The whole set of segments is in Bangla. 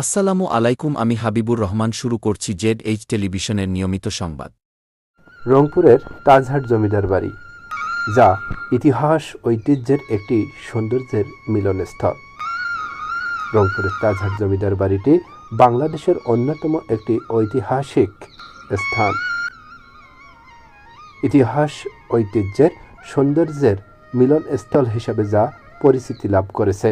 আসসালামু আলাইকুম, আমি হাবিবুর রহমান, শুরু করছি জেড এইচ টেলিভিশনের নিয়মিত সংবাদ। রংপুরের তাজহাট জমিদার বাড়ি, যা ইতিহাস, ঐতিহ্যের একটি সৌন্দর্যের মিলনস্থল। রংপুরের তাজহাট জমিদার বাড়িটি বাংলাদেশের অন্যতম একটি ঐতিহাসিক স্থান। ইতিহাস, ঐতিহ্যের সৌন্দর্যের মিলনস্থল হিসাবে যা পরিচিতি লাভ করেছে।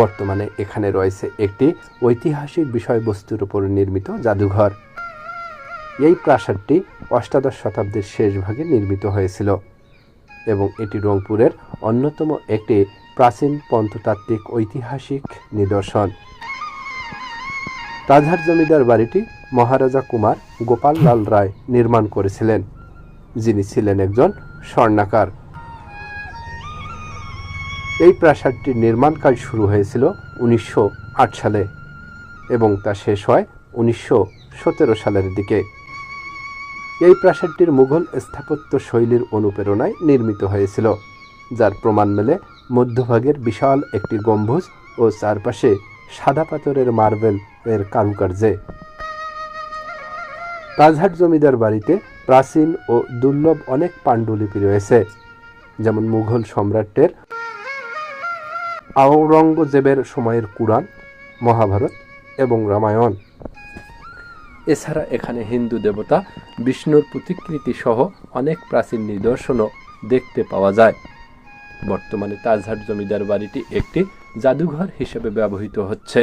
বর্তমানে এখানে রয়েছে একটি ঐতিহাসিক বিষয়বস্তুর উপর নির্মিত জাদুঘর। এই প্রাসাদটি অষ্টাদশ শতাব্দীর শেষ ভাগে নির্মিত হয়েছিল এবং এটি রংপুরের অন্যতম একটি প্রাচীন পন্ততাত্ত্বিক ঐতিহাসিক নিদর্শন। তাজহার জমিদার বাড়িটি মহারাজা কুমার গোপাল লাল রায় নির্মাণ করেছিলেন, যিনি ছিলেন একজন স্বর্ণাকার। এই প্রাসাদটির নির্মাণ কাজ শুরু হয়েছিল উনিশশো আট সালে এবং তা শেষ হয় উনিশশো সতেরো সালের দিকে। এই প্রাসাদটির মুঘল স্থাপত্য শৈলীর অনুপ্রেরণায় নির্মিত হয়েছিল, যার প্রমাণ মেলে মধ্যভাগের বিশাল একটি গম্বুজ ও চারপাশে সাদা পাথরের মার্বেল এর কারুকার্যে। তাজহাট জমিদার বাড়িতে প্রাচীন ও দুর্লভ অনেক পাণ্ডুলিপি রয়েছে, যেমন মুঘল সম্রাটের আওরঙ্গজেবের সময়ের কুরআন, মহাভারত এবং রামায়ণ। এছাড়া এখানে হিন্দু দেবতা বিষ্ণুর প্রতিকৃতি সহ অনেক প্রাচীন নিদর্শনও দেখতে পাওয়া যায়। বর্তমানে তাজহাট জমিদার বাড়িটি একটি জাদুঘর হিসেবে ব্যবহৃত হচ্ছে,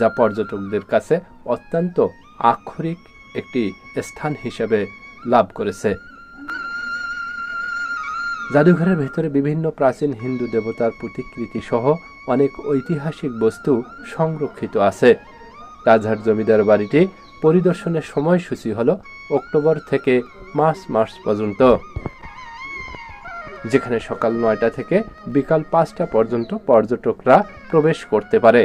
যা পর্যটকদের কাছে অত্যন্ত আক্ষরিক একটি স্থান হিসেবে লাভ করেছে। জাদুঘরের ভেতরে বিভিন্ন প্রাচীন হিন্দু দেবতার প্রতিকৃতি সহ অনেক ঐতিহাসিক বস্তু সংরক্ষিত আছে। তাজহাট জমিদার বাড়িটি পরিদর্শনের সময়সূচি হল অক্টোবর থেকে মার্চ মাস পর্যন্ত। যেখানে সকাল নয়টা থেকে বিকাল পাঁচটা পর্যন্ত পর্যটকরা প্রবেশ করতে পারে।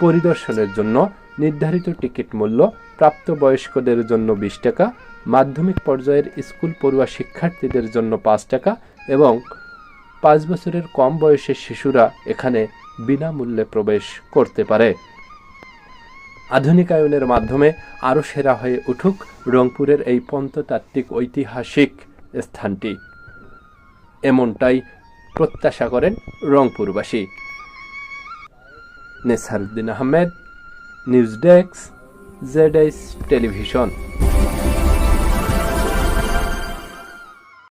পরিদর্শনের জন্য নির্ধারিত টিকিট মূল্য প্রাপ্তবয়স্কদের জন্য বিশ টাকা, মাধ্যমিক পর্যায়ের স্কুল পড়ুয়া শিক্ষার্থীদের জন্য পাঁচ টাকা এবং পাঁচ বছরের কম বয়সের শিশুরা এখানে বিনামূল্যে প্রবেশ করতে পারে। আধুনিকায়নের মাধ্যমে আরও সেরা হয়ে উঠুক রংপুরের এই পন্ততাত্ত্বিক ঐতিহাসিক স্থানটি। এমনটাই প্রত্যাশা করেন রংপুরবাসী। Nesaruddin Ahmed news desk Z television.